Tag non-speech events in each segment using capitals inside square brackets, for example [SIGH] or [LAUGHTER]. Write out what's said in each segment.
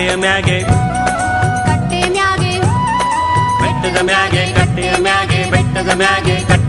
ಕಟ್ಟೆಯ ಮ್ಯಾಗೆ. ಕಟ್ಟೆಯ ಮ್ಯಾಗೆ. ಬೆಟ್ಟದ ಮ್ಯಾಗೆ ಕಟ್ಟೆಯ ಮ್ಯಾಗೆ ಬೆಟ್ಟದ ಮ್ಯಾಗೆ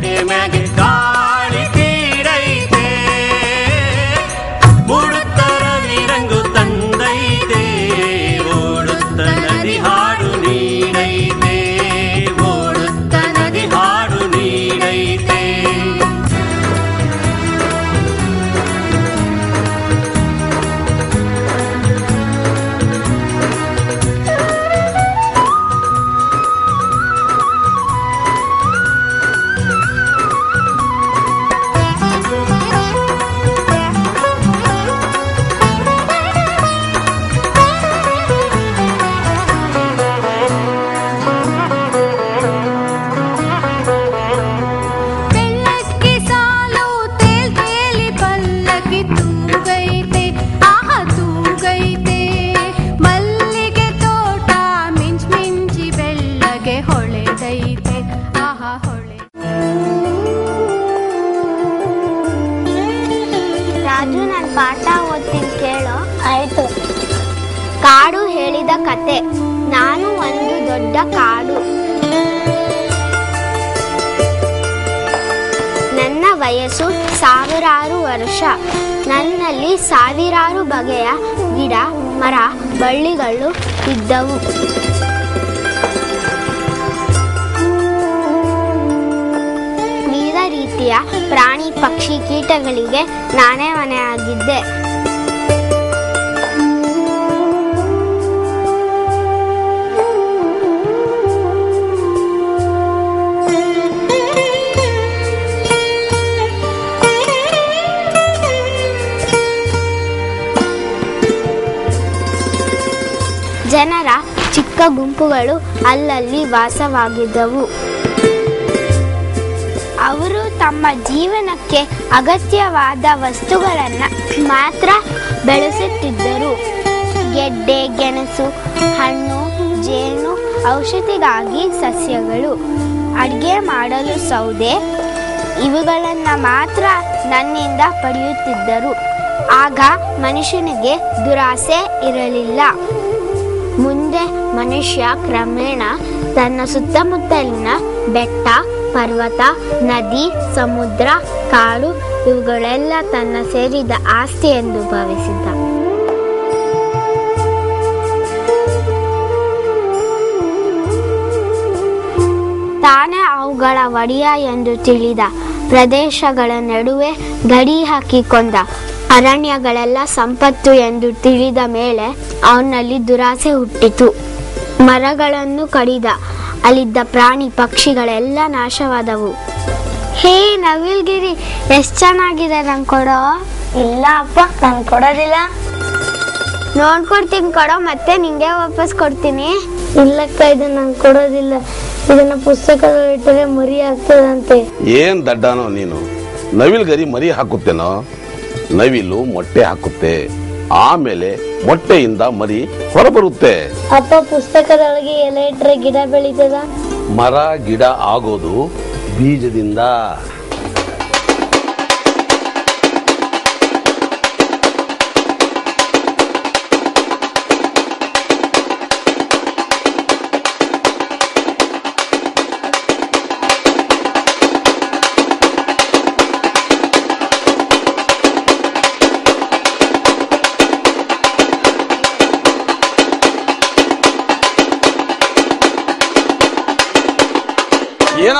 ಹೇಳಿದ ಕತೆ. ನಾನು ಒಂದು ದೊಡ್ಡ ಕಾಡು. ನನ್ನ ವಯಸ್ಸು ಸಾವಿರಾರು ವರ್ಷ. ನನ್ನಲ್ಲಿ ಸಾವಿರಾರು ಬಗೆಯ ಗಿಡ, ಮರ, ಬಳ್ಳಿಗಳು ಇದ್ದವು. ವಿವಿಧ ರೀತಿಯ ಪ್ರಾಣಿ ಪಕ್ಷಿ ಕೀಟಗಳಿಗೆ ನಾನೇ ಮನೆಯಾಗಿದ್ದೆ. ಜನರ ಚಿಕ್ಕ ಗುಂಪುಗಳು ಅಲ್ಲಲ್ಲಿ ವಾಸವಾಗಿದ್ದವು. ಅವರು ತಮ್ಮ ಜೀವನಕ್ಕೆ ಅಗತ್ಯವಾದ ವಸ್ತುಗಳನ್ನು ಮಾತ್ರ ಬೆಳೆಸುತ್ತಿದ್ದರು. ಗೆಡ್ಡೆ, ಗೆಣಸು, ಹಣ್ಣು, ಜೇನು, ಔಷಧಿಗಾಗಿ ಸಸ್ಯಗಳು, ಅಡುಗೆ ಮಾಡಲು ಸೌದೆ, ಇವುಗಳನ್ನು ಮಾತ್ರ ನನ್ನಿಂದ ಪಡೆಯುತ್ತಿದ್ದರು. ಆಗ ಮನುಷ್ಯನಿಗೆ ದುರಾಸೆ ಇರಲಿಲ್ಲ. ಮನುಷ್ಯ ಕ್ರಮೇಣ ತನ್ನ ಸುತ್ತಮುತ್ತಲಿನ ಬೆಟ್ಟ, ಪರ್ವತ, ನದಿ, ಸಮುದ್ರ, ಕಾಡು ಇವುಗಳೆಲ್ಲ ತನ್ನ ಸೇರಿದ ಆಸ್ತಿ ಎಂದು ಭಾವಿಸಿದ್ದ. ತಾನೇ ಅವುಗಳ ಒಡೆಯ ಎಂದು ತಿಳಿದ ಪ್ರದೇಶಗಳ ನಡುವೆ ಗಡಿ ಹಾಕಿಕೊಂಡ ಅರಣ್ಯಗಳೆಲ್ಲ ಸಂಪತ್ತು ಎಂದು ತಿಳಿದ ಮೇಲೆ ಅವನಲ್ಲಿ ದುರಾಸೆ ಹುಟ್ಟಿತು. ಮರಗಳನ್ನು ಕಡಿದ. ಅಲ್ಲಿದ್ದ ಪ್ರಾಣಿ ಪಕ್ಷಿಗಳೆಲ್ಲ ನಾಶವಾದವು. ಹೇ ನವಿಲ್ಗಿರಿ ಎಷ್ಟು ಚೆನ್ನಾಗಿದೆ ನಂಗೆ ಕೊಡೋ? ಇಲ್ಲ ಅಪ್ಪ ನಾನು ಕೊಡೋದಿಲ್ಲ. ನೋಡ್ಕೊಡ್ತೀನಿ ಕೊಡೋ ಮತ್ತೆ ನಿಂಗೆ ವಾಪಸ್ ಕೊಡ್ತೀನಿ. ಇಲ್ಲಕ್ಕ ಇದು ನಂಗೆ ಕೊಡೋದಿಲ್ಲ. ಇದನ್ನ ಪುಸ್ತಕದಲ್ಲಿ ಇಟ್ಟರೆ ಮರಿ ಆಗ್ತದಂತೆ ಏನ್ ದಡ್ಡನೋ ನೀನು? ನವಿಲ್ಗರಿ ಮರಿ ಹಾಕುತ್ತೇನೋ? ನವಿಲು ಮೊಟ್ಟೆ ಹಾಕುತ್ತೆ. ಆಮೇಲೆ ಮೊಟ್ಟೆಯಿಂದ ಮರಿ ಹೊರಬರುತ್ತೆ. ಅಪ್ಪ ಪುಸ್ತಕದೊಳಗೆ ಎಲೆ ಇಟ್ಟರೆ ಗಿಡ ಬೆಳೀತದ? ಮರ ಗಿಡ ಆಗೋದು ಬೀಜದಿಂದ.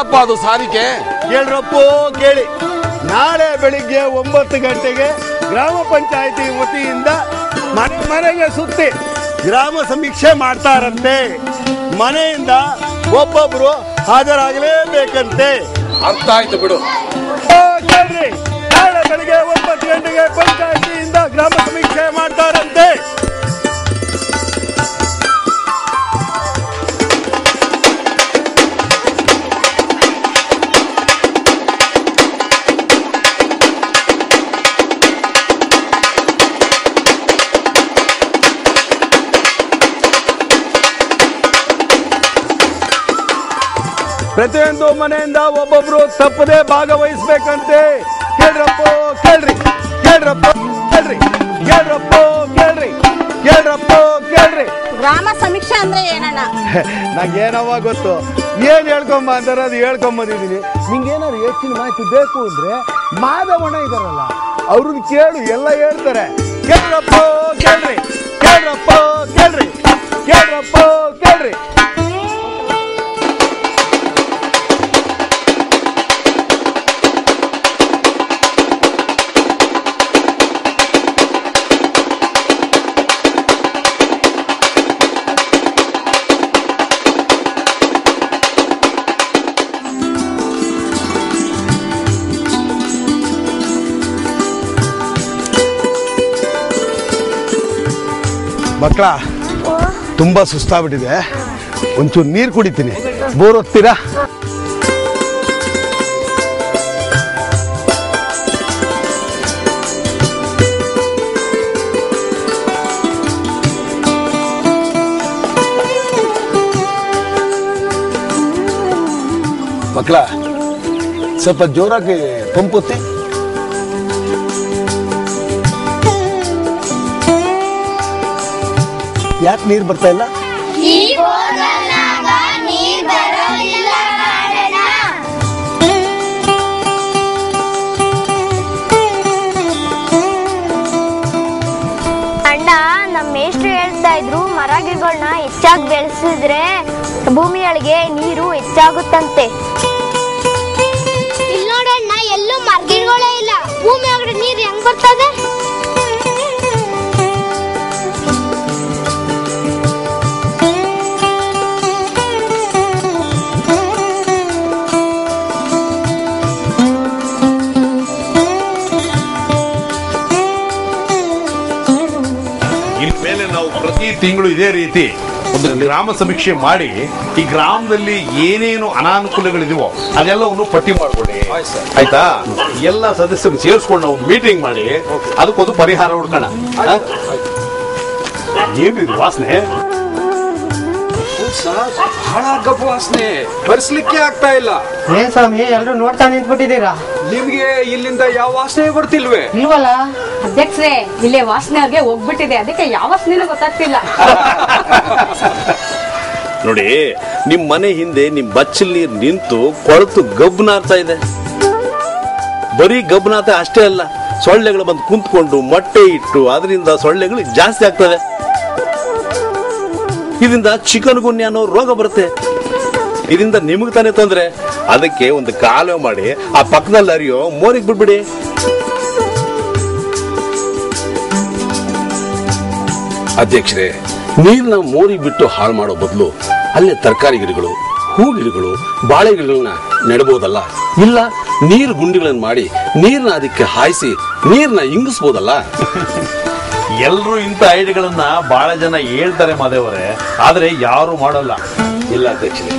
ಏನಪ್ಪಾ ಅದು ಸಾರಿಕೆ ಕೇಳ್ರಪ್ಪೋ ಕೇಳಿ. ನಾಳೆ ಬೆಳಿಗ್ಗೆ ಒಂಬತ್ತು ಗಂಟೆಗೆ ಗ್ರಾಮ ಪಂಚಾಯತಿ ವತಿಯಿಂದ ಮನೆ ಮನೆಗೆ ಸುತ್ತಿ ಗ್ರಾಮ ಸಮೀಕ್ಷೆ ಮಾಡ್ತಾರಂತೆ. ಮನೆಯಿಂದ ಒಬ್ಬೊಬ್ರು ಹಾಜರಾಗಲೇಬೇಕಂತೆ. ಅರ್ಥ ಆಯ್ತು ಬಿಡು. ಕೇಳ್ರಿ. ನಾಳೆ ಬೆಳಿಗ್ಗೆ ಒಂಬತ್ತು ಗಂಟೆಗೆ ಪಂಚಾಯತಿಯಿಂದ ಗ್ರಾಮ ಸಮೀಕ್ಷೆ ಮಾಡ್ತಾರಂತೆ. ಪ್ರತಿಯೊಂದು ಮನೆಯಿಂದ ಒಬ್ಬೊಬ್ರು ತಪ್ಪದೆ ಭಾಗವಹಿಸ್ಬೇಕಂತೆ. ಕೇಳ್ರಪ್ಪ ಕೇಳ್ರಿ ಕೇಳ್ರಪ್ಪ ಕೇಳ್ರಿ ಕೇಳ್ರಪ್ಪ ಕೇಳ್ರಿ ಕೇಳ್ರಪ್ಪ ಕೇಳ್ರಿ. ಗ್ರಾಮ ಸಮೀಕ್ಷೆ ಅಂದ್ರೆ ಏನಣ್ಣ? [LAUGHS] ನಂಗೇನವ ಗೊತ್ತು? ಏನ್ ಹೇಳ್ಕೊಂಬ ಅಂತಾರೆ ಅದು ಹೇಳ್ಕೊಂಬಂದಿದ್ದೀನಿ. ನಿಂಗೇನಾದ್ರು ಹೆಚ್ಚಿನ ಮಾಹಿತಿ ಬೇಕು ಅಂದ್ರೆ ಮಾಧವಣ್ಣ ಇದಾರಲ್ಲ ಅವ್ರನ್ನ ಕೇಳು ಎಲ್ಲ ಹೇಳ್ತಾರೆ. ಕೇಳ್ರಪ್ಪ ಕೇಳ್ರಿ ಕೇಳ್ರಪ್ಪ ಕೇಳ್ರಿ ಕೇಳ್ರಪ್ಪ ಮಕ್ಕಳ ತುಂಬ ಸುಸ್ತಾಗ್ಬಿಟ್ಟಿದೆ. ಒಂಚೂರು ನೀರು ಕುಡಿತೀನಿ. ಬೋರ್ ಹೊತ್ತೀರಾ ಮಕ್ಕಳ ಸ್ವಲ್ಪ ಜೋರಾಗಿ ಪಂಪುತ್ತಿ ಯಾಕೆ ನೀರು ಬರ್ತಾ ಇಲ್ಲ? ಈ ಬೋರ್ವೆಲ್ನಾಗ ನೀರ್ ಬರೋದಿಲ್ಲ ಕಾರಣ ಅಣ್ಣ ನಮ್ಮ ಮೇಷ್ಟ್ರು ಹೇಳ್ತಾ ಇದ್ರು ಮರ ಗಿಡಗಳನ್ನ ಹೆಚ್ಚಾಗಿ ಬೆಳೆಸಿದ್ರೆ ಭೂಮಿಯೊಳಗೆ ನೀರು ಹೆಚ್ಚಾಗುತ್ತಂತೆ. ಗ್ರಾಮ ಸಮೀಕ್ಷೆ ಮಾಡಿ ಈ ಗ್ರಾಮದಲ್ಲಿ ಏನೇನು ಅನಾನುಕೂಲಗಳಿದೆಯೋ ಅದೆಲ್ಲವನ್ನು ಪಟ್ಟಿ ಮಾಡಿಕೊಡಿ ಆಯ್ತಾ ಎಲ್ಲ ಸದಸ್ಯರು ಸೇರಿಸ್ಕೊಂಡು ನಾವು ಮೀಟಿಂಗ್ ಮಾಡಿ ಅದಕ್ಕೊಂದು ಪರಿಹಾರ ಹುಡ್ಕೋಣ? ಏನಿದು ವಾಸನೆ? ಬಹಳ ಗಬ್ಬು ವಾಸನೆ. ಭರಿಸ್ಲಿಕ್ಕೆ ಆಗ್ತಾ ಇಲ್ಲ. ಏನ್ ಸ್ವಾಮಿ ಎಲ್ರು ನೋಡ್ತಾ ನಿಂತ್ಬಿಟ್ಟಿದ್ದೀರಾ? ನಿಮ್ಗೆ ಇಲ್ಲಿಂದ ಯಾವ ವಾಸನೆ ಬರ್ತಿಲ್ವೇ? ಇಲ್ವಲ್ಲ? ಅಧ್ಯಕ್ಷರೇ ಇಲ್ಲೇ ವಾಸನೆ ಅವ್ರಿಗೆ ಹೋಗ್ಬಿಟ್ಟಿದೆ. ಅದಕ್ಕೆ ಯಾವ ವಾಸನೆನೂ ಗೊತ್ತಾಗ್ತಿಲ್ಲ. [LAUGHS] ನೋಡಿ, ನಿಮ್ ಮನೆ ಹಿಂದೆ ನಿಮ್ ಬಚ್ಚಲ್ ನೀರ್ ನಿಂತು ಕೊಳತು ಗಬ್ಬನಾರ್ತಾ ಇದೆ. ಬರೀ ಗಬ್ಬನಾತ ಅಷ್ಟೇ ಅಲ್ಲ, ಸೊಳ್ಳೆಗಳು ಬಂದು ಕುಂತ್ಕೊಂಡು ಮೊಟ್ಟೆ ಇಟ್ಟು ಅದರಿಂದ ಸೊಳ್ಳೆಗಳು ಜಾಸ್ತಿ ಆಗ್ತವೆ. ಇದರಿಂದ ಚಿಕನ್ ಗುನ್ಯ ಅನ್ನೋ ರೋಗ ಬರುತ್ತೆ. ಇದರಿಂದ ನಿಮಗೆ ತಾನೇ ತೊಂದರೆ. ಅದಕ್ಕೆ ಒಂದು ಕಾಲುವೆ ಮಾಡಿ, ಆ ಪಕ್ಕದಲ್ಲಿ ಹರಿಯೋ ಮೋರಿಗೆ ಬಿಡ್ಬಿಡಿ ಅಧ್ಯಕ್ಷರೇ ನೀರ್ನ ಮೋರಿ ಬಿಟ್ಟು ಹಾಳು ಮಾಡೋ ಬದಲು ಅಲ್ಲೇ ತರಕಾರಿ ಗಿಡಗಳು ಹೂ ಗಿಡಗಳು ಬಾಳೆ ಗಿಡಗಳನ್ನ ನೆಡಬಹುದಲ್ಲ? ಇಲ್ಲ ನೀರು ಗುಂಡಿಗಳನ್ನು ಮಾಡಿ ನೀರನ್ನ ಅದಕ್ಕೆ ಹಾಯಿಸಿ ನೀರನ್ನ ಇಂಗಿಸ್ಬೋದಲ್ಲ? ಎಲ್ಲರೂ ಇಂಥ ಐಡಿಯಾಗಳನ್ನ ಬಹಳ ಜನ ಹೇಳ್ತಾರೆ ಮಾದೇವರೇ ಆದರೆ ಯಾರು ಮಾಡಲ್ಲ. ಇಲ್ಲ ಅಧ್ಯಕ್ಷರೇ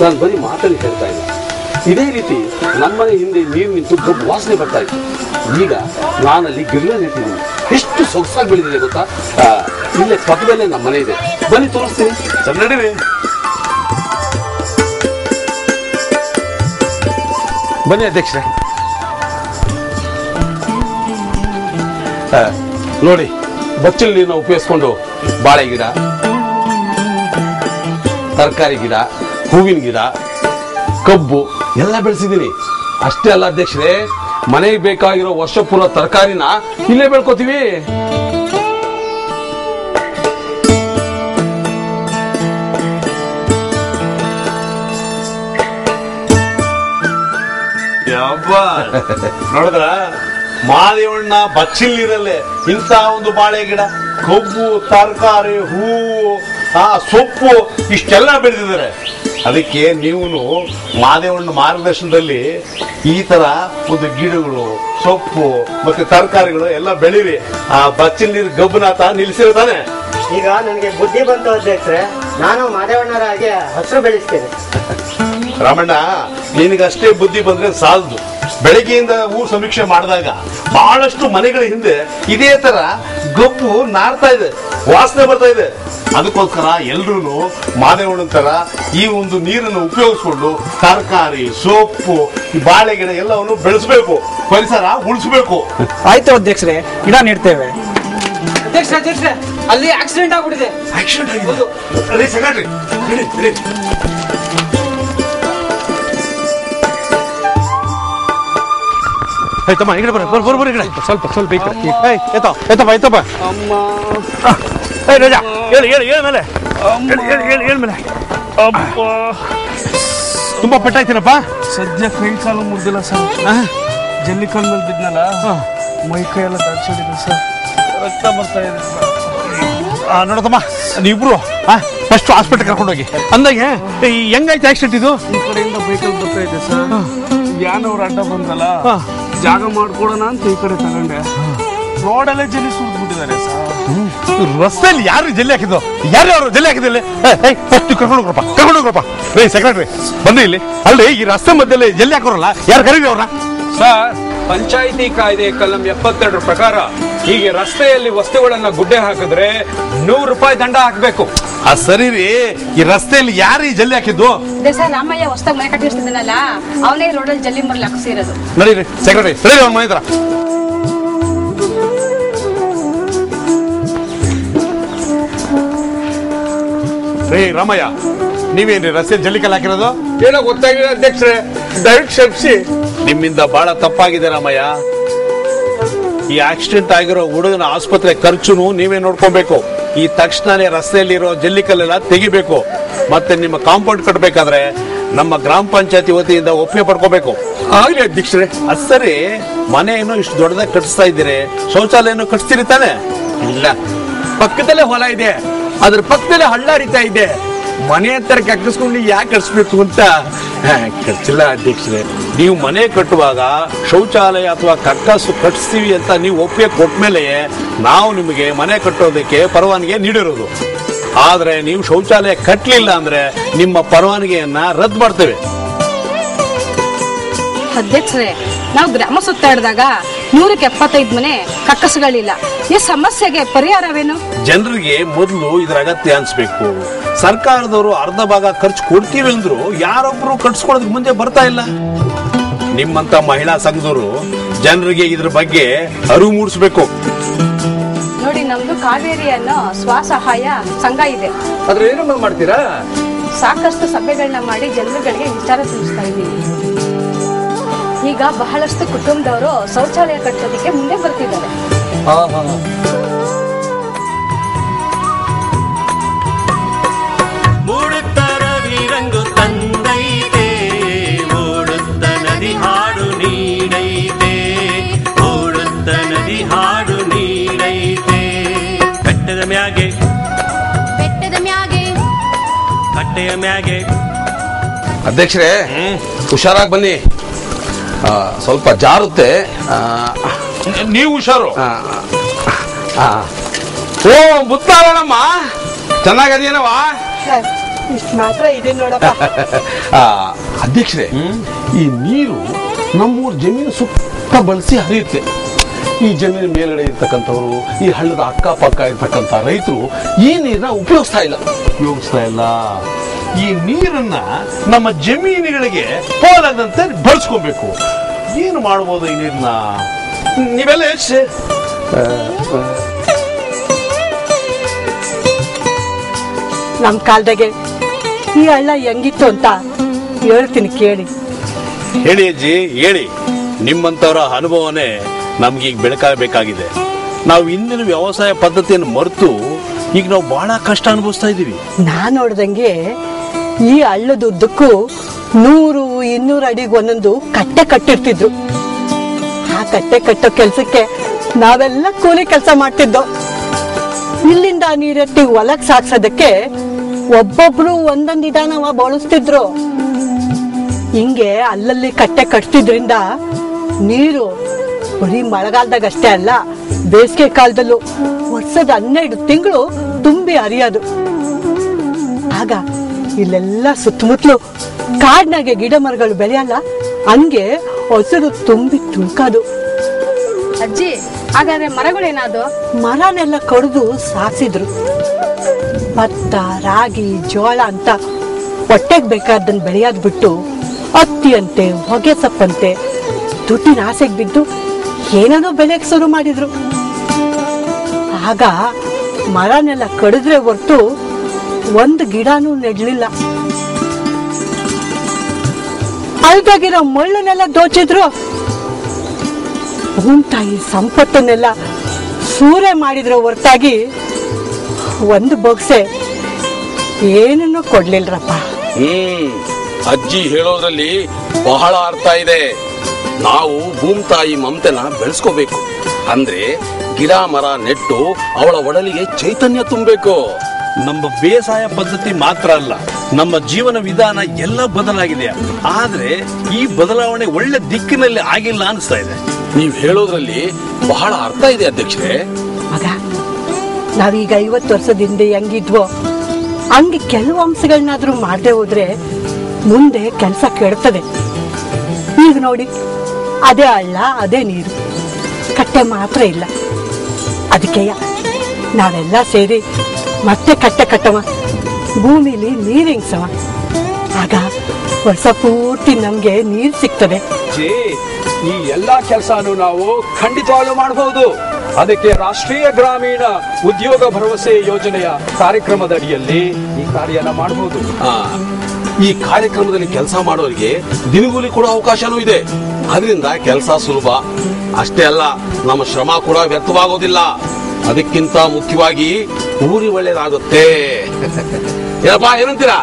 ನಾನು ಬರೀ ಮಾತಲ್ಲಿ ಹೇಳ್ತಾ ಇಲ್ಲ ಇದೇ ರೀತಿ ನಮ್ಮನೆ ಹಿಂದೆ ನೀರು ನಿಂತು ದೊಡ್ಡ ವಾಸನೆ ಬರ್ತಾ ಇತ್ತು. ಈಗ ನಾನಲ್ಲಿ ಗಿರ್ಲ ನಿಂತಿದ್ದೀನಿ ಎಷ್ಟು ಸೊಗಸಾಗಿ ಬೆಳೆದಿದೆ ಗೊತ್ತಾ? ಇಲ್ಲೇ ಪಕ್ಕದಲ್ಲೇ ನಮ್ಮ ಮನೆ ಇದೆ. ಬನ್ನಿ ತೋರಿಸ್ತೀನಿ. ನಡೀರಿ. ಬನ್ನಿ ಅಧ್ಯಕ್ಷರೇ. ನೋಡಿ, ಬಚ್ಚಲ್ ನೀರನ್ನ ಉಪಯೋಗಿಸ್ಕೊಂಡು ಬಾಳೆ ಗಿಡ, ತರಕಾರಿ ಗಿಡ, ಹೂವಿನ ಗಿಡ, ಕಬ್ಬು ಎಲ್ಲ ಬೆಳೆಸಿದ್ದೀನಿ. ಅಷ್ಟೇ ಅಲ್ಲ ಅಧ್ಯಕ್ಷರೇ, ಮನೆಗೆ ಬೇಕಾಗಿರೋ ವರ್ಷ ಪೂರ್ವ ತರಕಾರಿನ ಇಲ್ಲೇ ಬೆಳ್ಕೋತೀವಿ. ನೋಡಿದ್ರ? ಮಾದೇವಣ್ಣ ಬಚ್ಚಿಲ್ ನೀರಲ್ಲೇ ಇಂಥ ಒಂದು ಬಾಳೆ ಗಿಡ, ಕಬ್ಬು, ತರಕಾರಿ, ಹೂವು, ಆ ಸೊಪ್ಪು, ಇಷ್ಟೆಲ್ಲ ಬೆಳೆದಿದ್ದಾರೆ. ಅದಕ್ಕೆ ನೀವು ಮಾದೇವನ ಮಾರ್ಗದರ್ಶನದಲ್ಲಿ ಈ ತರ ಒಂದು ಗಿಡಗಳು ಸೊಪ್ಪು ಮತ್ತೆ ತರಕಾರಿಗಳು ಎಲ್ಲ ಬೆಳಿರಿ ಆ ಬಚ್ಚಿ ನೀರು ಗಬ್ಬನಾತ ನಿಲ್ಸಿರ್ತಾನೆ ಈಗ ನನಗೆ ಬುದ್ಧಿ ಬಂತು ಅಧ್ಯಕ್ಷರೇ. ನಾನು ಮಾದೇವಣ್ಣರಾಗಿ ಹಸಿರು ಬೆಳೆಸ್ತೇನೆ. ರಾಮಣ್ಣ ನಿನಗಷ್ಟೇ ಬುದ್ಧಿ ಬಂದ್ರೆ ಸಾಲದು. ಬೆಳಗ್ಗೆಯಿಂದ ಊರು ಸಮೀಕ್ಷೆ ಮಾಡಿದಾಗ ಬಹಳಷ್ಟು ಮನೆಗಳ ಹಿಂದೆ ಇದೇ ತರ ಗಬ್ಬು ನಾರ್ತಾ ಇದೆ ವಾಸನೆ ಬರ್ತಾ ಇದೆ. ಅದಕ್ಕೋಸ್ಕರ ಎಲ್ರು ಮಾದೇವಣ್ಣನ ತರ ಈ ಒಂದು ನೀರನ್ನು ಉಪಯೋಗಿಸ್ಕೊಂಡು ತರಕಾರಿ ಸೊಪ್ಪು ಈ ಬಾಳೆ ಗಿಡ ಎಲ್ಲವನ್ನು ಬೆಳೆಸಬೇಕು ಪರಿಸರ ಉಳಿಸ್ಬೇಕು. ಆಯ್ತು ಅಧ್ಯಕ್ಷರೇ ಗಿಡ ನೀಡ್ತೇವೆ. ಅಧ್ಯಕ್ಷ ಅಧ್ಯಕ್ಷ ಅಲ್ಲಿ ಆಕ್ಸಿಡೆಂಟ್ ಆಗ್ಬಿಟ್ಟಿದೆ. ಆಕ್ಸಿಡೆಂಟ್ ಆಗಿದೆ. ಆಯ್ತಮ್ಮ ಈ ಕಡೆ ಬರ ಬರ್ ಬರ್ ಬರ್ ಈ ಕಡೆ. ಸ್ವಲ್ಪ ಸ್ವಲ್ಪ ಈ ಕಡೆ. ಏಯ್ ಎತ್ತ ಎತ್ತಪ್ಪ ಎತ್ತಪ್ಪ. ಏಯ್ ರಾಜ ಹೇಳಿ ಹೇಳಿ ಹೇಳಿ ಮೇಲೆ. ಹೇಳಿ ಹೇಳಿ ಹೇಳಿ ಮೇಲೆ. ಅಪ್ಪ ತುಂಬಾ ಪೆಟ್ಟಾಯ್ತೀನಪ್ಪ. ಸದ್ಯ ಕೈ ಕಾಲು ಮುರಿದಿಲ್ಲ ಸರ್. ಜಲ್ಲಿ ಕಾಲು ಮೇಲೆ ಬಿದ್ದನಲ್ಲ ಮೈ ಕೈ ಎಲ್ಲ ದಾಡ್ಸೋಡಿದೆ ಸರ್. ರಕ್ತ ಬರ್ತಾ ಇದೆ ಆ, ನೋಡತ್ತಮ್ಮ ನೀವಿಬ್ರು ಫಸ್ಟ್ ಹಾಸ್ಪಿಟಲ್ ಕರ್ಕೊಂಡೋಗಿ. ಅಂದಾಗೆ ಹೆಂಗಾಯ್ತು ಆಕ್ಸಿಡೆಂಟ್ ಇದು? ಈ ಕಡೆಯಿಂದ ಬೈಕಲ್ಲಿ ಬರ್ತಾ ಇದೆ ಸರ್. ಯಾನ್ ಅವ್ರ ಅಡ್ಡ ಬಂದಲ್ಲ? ಹಾ. ಜಾಗ ಮಾಡ್ಕೊಡೋಣ ಅಂತ ಈ ಕಡೆ ತಗೊಂಡೆ. ರೋಡಲ್ಲೇ ಜಲ್ಲಿ ಸುರಿದ್ಬಿಟ್ಟಿದ್ದಾರೆ ಸರ್. ರಸ್ತೆಯಲ್ಲಿ ಯಾರು ಜಲ್ಲಿ ಹಾಕಿದ್ದು? ಯಾರು ಯಾರು ಜಲ್ಲಿ ಹಾಕಿದಿಲ್ಲ ಫಸ್ಟ್ ಕರ್ಕೊಂಡು ಹೋಗ್ರಪ್ಪ ಕರ್ಕೊಂಡು ಹೋಗಪ್ಪ ರೇ ಸೆಕ್ರೆಟರಿ ಬನ್ನಿ ಇಲ್ಲಿ. ಅಲ್ರಿ ಈ ರಸ್ತೆ ಮಧ್ಯದಲ್ಲಿ ಜಲ್ಲಿ ಹಾಕೋರಲ್ಲ ಯಾರು ಕರೀರಿ ಅವ್ರ ಸರ್ ಪಂಚಾಯಿತಿ ಕಾಯ್ದೆ ಕಲಂ ಎಪ್ಪತ್ತೆರಡರ ಪ್ರಕಾರ ಹೀಗೆ ರಸ್ತೆಯಲ್ಲಿ ವಸ್ತುಗಳನ್ನ ಗುಡ್ಡೆ ಹಾಕಿದ್ರೆ ನೂರು ರೂಪಾಯಿ ದಂಡ ಹಾಕ್ಬೇಕು. ಆ ಸರಿ ರೀ. ಈ ರಸ್ತೆಯಲ್ಲಿ ಯಾರು ಈ ಜಲ್ಲಿ ಹಾಕಿದ್ದು? ಅದೇ ಸರ್ ರಾಮಯ್ಯ ಹೊಸ್ದಾಗ್ ಮನೆ ಕಟ್ಟಿರ್ತಿದ್ದಾನಲ್ಲ ಅವನೇ ರೋಡಲ್ಲಿ ಜಲ್ಲಿ ಮರಲಿ ಹಾಕ್ಸಿರೋದು ನಡೀರಿ ಸೆಕ್ರೆಟರಿ ಸರಿ ಅವ್ನ ಮನೆ ಹತ್ರ. ರೇ ರಾಮಯ್ಯ ನೀವೇನ್ರಿ ರಸ್ತೆ ಜಲ್ಲಿಕಲ್ ಹಾಕಿರೋದು? ಏನೋ ಗೊತ್ತಾಗಿಲ್ಲ ಅಧ್ಯಕ್ಷರೇ ದಯವಿಟ್ಟು ಕ್ಷಮಿಸಿ. ನಿಮ್ಮಿಂದ ಬಹಳ ತಪ್ಪಾಗಿದೆ ರಾಮಯ್ಯ. ಈ ಆಕ್ಸಿಡೆಂಟ್ ಆಗಿರೋ ಹುಡುಗನ ಆಸ್ಪತ್ರೆ ಖರ್ಚುನು ನೀವೇ ನೋಡ್ಕೊಬೇಕು. ಈ ತಕ್ಷಣನೇ ರಸ್ತೆಯಲ್ಲಿರೋ ಜಲ್ಲಿಕಲ್ಲೆಲ್ಲ ತೆಗಿಬೇಕು. ಮತ್ತೆ ನಿಮ್ಮ ಕಾಂಪೌಂಡ್ ಕಟ್ಟಬೇಕಾದ್ರೆ ನಮ್ಮ ಗ್ರಾಮ ಪಂಚಾಯತಿ ವತಿಯಿಂದ ಒಪ್ಪಿಗೆ ಪಡ್ಕೋಬೇಕು. ಆಗ್ಲಿ ಅಧ್ಯಕ್ಷರೇ. ಅದ್ ಸರಿ. ಮನೆಯನ್ನು ಇಷ್ಟು ದೊಡ್ಡದಾಗಿ ಕಟ್ಟಿಸ್ತಾ ಇದ್ದೀರಿ. ಶೌಚಾಲಯನೂ ಕಟ್ಟಿಸ್ತೀರಿ ತಾನೆ? ಇಲ್ಲ. ಪಕ್ಕದಲ್ಲೇ ಹೊಲ ಇದೆ. ಅದ್ರ ಪಕ್ಕದಲ್ಲೇ ಹಳ್ಳ ಹರಿತಾ ಇದೆ. ಮನೆ ಹತ್ರ ಕಕ್ಕಿಸ್ಕೊಂಡು ಯಾಕೆ ಕಟ್ಸ್ಬೇಕು ಅಂತ? ಖರ್ಚಿಲ್ಲ ಅಧ್ಯಕ್ಷರೇ. ನೀವು ಮನೆ ಕಟ್ಟುವಾಗ ಶೌಚಾಲಯ ಅಥವಾ ಕಕ್ಕಸು ಕಟ್ಟಿಸ್ತೀವಿ ಅಂತ ನೀವು ಒಪ್ಪಿಗೆ ಕೊಟ್ಮೇಲೆ ನಾವು ನಿಮಗೆ ಮನೆ ಕಟ್ಟೋದಕ್ಕೆ ಪರವಾನಗಿ ನೀಡಿರೋದು. ಆದರೆ ನೀವು ಶೌಚಾಲಯ ಕಟ್ಟಲಿಲ್ಲ ಅಂದ್ರೆ ನಿಮ್ಮ ಪರವಾನಗಿಯನ್ನ ರದ್ದು ಮಾಡ್ತೇವೆ. ಅಧ್ಯಕ್ಷರೇ, ನಾವು ಗ್ರಾಮ ಸುತ್ತಾಡಿದಾಗ ನೂರಕ್ಕೆ ಎಪ್ಪತ್ತೈದು ಮನೆ ಕಕ್ಕಸುಗಳಿಲ್ಲ ಈ ಸಮಸ್ಯೆಗೆ ಪರಿಹಾರವೇನು? ಜನರಿಗೆ ಮೊದಲು ಇದ್ರ ಅಗತ್ಯ ಅನ್ಸ್ಬೇಕು. ಸರ್ಕಾರದವರು ಅರ್ಧ ಭಾಗ ಖರ್ಚು ಕೊಡ್ತೀವಿ ಅಂದ್ರು ಯಾರೊಬ್ರು ಕಟ್ಸ್ಕೊಳೋದಕ್ಕೆ ಮುಂದೆ ಬರ್ತಾ ಇಲ್ಲ. ನಿಮ್ಮಂತ ಮಹಿಳಾ ಸಂಘದವರು ಜನರಿಗೆ ಇದ್ರ ಬಗ್ಗೆ ಅರಿವು ಮೂಡಿಸ್ಬೇಕು. ನೋಡಿ ನಮ್ದು ಕಾವೇರಿ ಅನ್ನೋ ಸ್ವಸಹಾಯ ಸಂಘ ಇದೆ. ಅದ್ರ ಏನು ಮಾಡ್ತೀರಾ? ಸಾಕಷ್ಟು ಸಭೆಗಳನ್ನ ಮಾಡಿ ಜನರುಗಳಿಗೆ ವಿಚಾರ ತಿಳಿಸ್ತಾ ಇದ್ದೀವಿ. ಈಗ ಬಹಳಷ್ಟು ಕುಟುಂಬದವರು ಶೌಚಾಲಯ ಕಟ್ಟೋದಕ್ಕೆ ಮುಂದೆ ಬರ್ತಿದ್ದಾರೆ. ಮೂಡುತ್ತ ರವಿರಂಗು ತಂದೈತೆ ಓಡುತ್ತ ನದಿ ಹಾಡು ನೀಡೈತೆ ಓಡುತ್ತ ನದಿ ಹಾಡು ನೀಡೈತೆ. ಬೆಟ್ಟದ ಮ್ಯಾಗೆ ಬೆಟ್ಟದ ಮ್ಯಾಗೆ. ಕಟ್ಟೆಯ ಮ್ಯಾಗೆ. ಅಧ್ಯಕ್ಷರೇ ಹುಷಾರಾಗಿ ಬನ್ನಿ. ಆ, ಸ್ವಲ್ಪ ಜಾರುತ್ತೆ. ಆ, ನೀವು ಹುಷಾರು. ಓ ಮುತ್ತಾಳಮ್ಮ ಚೆನ್ನಾಗದೇನವ ಮಾತ್ರ ಇದೆ ನೋಡಪ್ಪ. [LAUGHS] ಅಧ್ಯಕ್ಷರೇ ಈ ನೀರು ನಮ್ಮೂರ ಜಮೀನು ಸುತ್ತ ಬಳಸಿ ಹರಿಯುತ್ತೆ. ಈ ಜಮೀನು ಮೇಲ್ಗಡೆ ಇರ್ತಕ್ಕಂಥವ್ರು ಈ ಹಳ್ಳದ ಅಕ್ಕಪಕ್ಕ ಇರ್ತಕ್ಕಂಥ ರೈತರು ಈ ನೀರನ್ನ ಉಪಯೋಗಿಸ್ತಾ ಇಲ್ಲ. ಉಪಯೋಗಿಸ್ತಾ ಇಲ್ಲ. ಈ ನೀರನ್ನ ನಮ್ಮ ಜಮೀನುಗಳಿಗೆ ಪೋಲಾಗದಂತೆ ಬಳಸ್ಕೊಬೇಕು. ಏನು ಮಾಡ್ಬೋದು ಈ ನೀರನ್ನ ನೀವೆಲ್ಲ ನಮ್ಮ ನಮ್ ಕಾಲದಾಗೆ ಈ ಹಳ್ಳ ಹೆಂಗಿತ್ತು ಅಂತ ಹೇಳ್ತೀನಿ ಕೇಳಿ. ಹೇಳಿ ಅಜ್ಜಿ ಹೇಳಿ. ನಿಮ್ಮಂತವರ ಅನುಭವನೇ ನಮ್ಗೆ ಈಗ ಬೆಳಕಾಗಬೇಕಾಗಿದೆ. ನಾವು ಇಂದಿನ ವ್ಯವಸಾಯ ಪದ್ಧತಿಯನ್ನು ಮರೆತು ಈಗ ನಾವು ಬಹಳ ಕಷ್ಟ ಅನುಭವಿಸ್ತಾ ಇದ್ದೀವಿ. ನಾನು ನೋಡ್ದಂಗೆ ಈ ಹಳ್ಳದುದ್ದಕ್ಕೂ ನೂರು ಇನ್ನೂರು ಅಡಿಗೆ ಒಂದೊಂದು ಕಟ್ಟೆ ಕಟ್ಟಿರ್ತಿದ್ರು. ಆ ಕಟ್ಟೆ ಕಟ್ಟೋ ಕೆಲ್ಸಕ್ಕೆ ನಾವೆಲ್ಲ ಕೂಲಿ ಕೆಲಸ ಮಾಡ್ತಿದ್ದೋ. ಇಲ್ಲಿಂದ ನೀರೆತ್ತಿ ಹೊಲಕ್ ಸಾಕ್ಸೋದಕ್ಕೆ ಒಬ್ಬೊಬ್ರು ಒಂದೊಂದ್ ನಿಧಾನವ ಬಳಸ್ತಿದ್ರು. ಹಿಂಗೆ ಅಲ್ಲಲ್ಲಿ ಕಟ್ಟೆ ಕಟ್ತಿದ್ರಿಂದ ನೀರು ಬರೀ ಮಳೆಗಾಲದಾಗ ಅಷ್ಟೇ ಅಲ್ಲ, ಬೇಸಿಗೆ ಕಾಲದಲ್ಲೂ ವರ್ಷದ ಹನ್ನೆರಡು ತಿಂಗಳು ತುಂಬಿ ಹರಿಯೋದು. ಆಗ ಇಲ್ಲೆಲ್ಲ ಸುತ್ತಮುತ್ತಲು ಕಾಡ್ನಾಗೆ ಗಿಡ ಮರಗಳು ಬೆಳೆಯಲ್ಲ, ಹಂಗೆ ಹಸಿರು ತುಂಬಿ ತುಂಕದು ಅಜ್ಜಿ ಹಾಗಾದ್ರೆ ಮರಗಳೇನಾದ್ರು? ಮರನೆಲ್ಲ ಕಡಿದು ಸಾಸಿದ್ರು. ಭತ್ತ ರಾಗಿ ಜೋಳ ಅಂತ ಹೊಟ್ಟೆಗೆ ಬೇಕಾದ್ದನ್ನು ಬೆಳೆಯೋದು ಬಿಟ್ಟು ಹತ್ತಿಯಂತೆ ಹೊಗೆ ಸಪ್ಪಂತೆ ದುಡ್ಡಿನ ಆಸೆಗೆ ಬಿದ್ದು ಏನೇನೋ ಬೆಳೆಗೆ ಶುರು ಮಾಡಿದ್ರು. ಆಗ ಮರನೆಲ್ಲ ಕಡಿದ್ರೆ ಹೊರತು ಒಂದು ಗಿಡನೂ ನೆಡ್ಲಿಲ್ಲ. ಅಲ್ದಾಗಿರೋ ಮಳ್ಳನೆಲ್ಲ ದೋಚಿದ್ರು. ಭೂಮ್ತಾಯಿ ಸಂಪತ್ತನ್ನೆಲ್ಲ ಸೂರೆ ಮಾಡಿದ್ರ ಹೊರತಾಗಿ ಒಂದು ಬೊಗ್ಸೆ ಏನನ್ನು ಕೊಡ್ಲಿಲ್ರಪ್ಪ. ಹ್ಮ್ ಅಜ್ಜಿ ಹೇಳೋದ್ರಲ್ಲಿ ಬಹಳ ಅರ್ಥ ಇದೆ. ನಾವು ಭೂಮ್ತಾಯಿ ಮಮತೆನ ಬೆಳೆಸ್ಕೋಬೇಕು. ಅಂದ್ರೆ ಗಿಡ ಮರ ನೆಟ್ಟು ಅವಳ ಒಡಲಿಗೆ ಚೈತನ್ಯ ತುಂಬಬೇಕು. ನಮ್ಮ ಬೇಸಾಯ ಪದ್ಧತಿ ಮಾತ್ರ ಅಲ್ಲ. ನಮ್ಮ ಜೀವನ ವಿಧಾನ ಎಲ್ಲ ಬದಲಾಗಿದೆ. ಆದ್ರೆ ಈ ಬದಲಾವಣೆ ಒಳ್ಳೆ ದಿಕ್ಕಿನಲ್ಲಿ ಆಗಿಲ್ಲ ಅನಿಸ್ತಾ ಇದೆ. ನೀವ್ ಹೇಳೋದ್ರಲ್ಲಿ ಬಹಳ ಅರ್ಥ ಇದೆ ಅಧ್ಯಕ್ಷರೇ. ಮಗ, ನಾವೀಗ ಐವತ್ತು ವರ್ಷದಿಂದ ಹೆಂಗಿದ್ವೋ, ಹಂಗೆ ಕೆಲವು ಅಂಶಗಳನ್ನಾದ್ರೂ ಮಾಡದೆ ಹೋದ್ರೆ ಮುಂದೆ ಕೆಲಸ ಕೆಡ್ತದೆ. ಈಗ ನೋಡಿ, ಅದೇ ಅಳ್ಳ ಅದೇ ನೀರು. ಕಟ್ಟೆ ಮಾತ್ರ ಇಲ್ಲ. ಅದಕ್ಕೆ ನಾವೆಲ್ಲ ಸೇರಿ ಮತ್ತೆ ಕಟ್ಟೆ ಕಟ್ಟವ. ಭೂಮಿಲಿ ನೀರಿನ ಹಿಂಗ್ಸವ ಆಗ ವರ್ಷ ಪೂರ್ತಿ ನಮ್ಗೆ ನೀರು ಸಿಗ್ತದೆ. ಜಿ ಈ ಎಲ್ಲಾ ಕೆಲಸನೂ ನಾವು ಖಂಡಿತವಾಗ್ಲೂ ಮಾಡಬಹುದು ಅದಕ್ಕೆ ರಾಷ್ಟ್ರೀಯ ಗ್ರಾಮೀಣ ಉದ್ಯೋಗ ಭರವಸೆ ಯೋಜನೆಯ ಕಾರ್ಯಕ್ರಮದ ಅಡಿಯಲ್ಲಿ ಈ ಕಾರ್ಯನ ಮಾಡಬಹುದು ಆ, ಈ ಕಾರ್ಯಕ್ರಮದಲ್ಲಿ ಕೆಲಸ ಮಾಡೋರಿಗೆ ದಿನಗೂಲಿ ಕೊಡೋ ಅವಕಾಶನೂ ಇದೆ. ಅದರಿಂದ ಕೆಲಸ ಸುಲಭ. ಅಷ್ಟೇ ಅಲ್ಲ ನಮ್ಮ ಶ್ರಮ ಕೂಡ ವ್ಯರ್ಥವಾಗೋದಿಲ್ಲ. ಅದಕ್ಕಿಂತ ಮುಖ್ಯವಾಗಿ ಊರಿ ಒಳ್ಳೇದಾಗುತ್ತೆ [LAUGHS] ಏನಪ್ಪಾ ಏನಂತೀರಾ?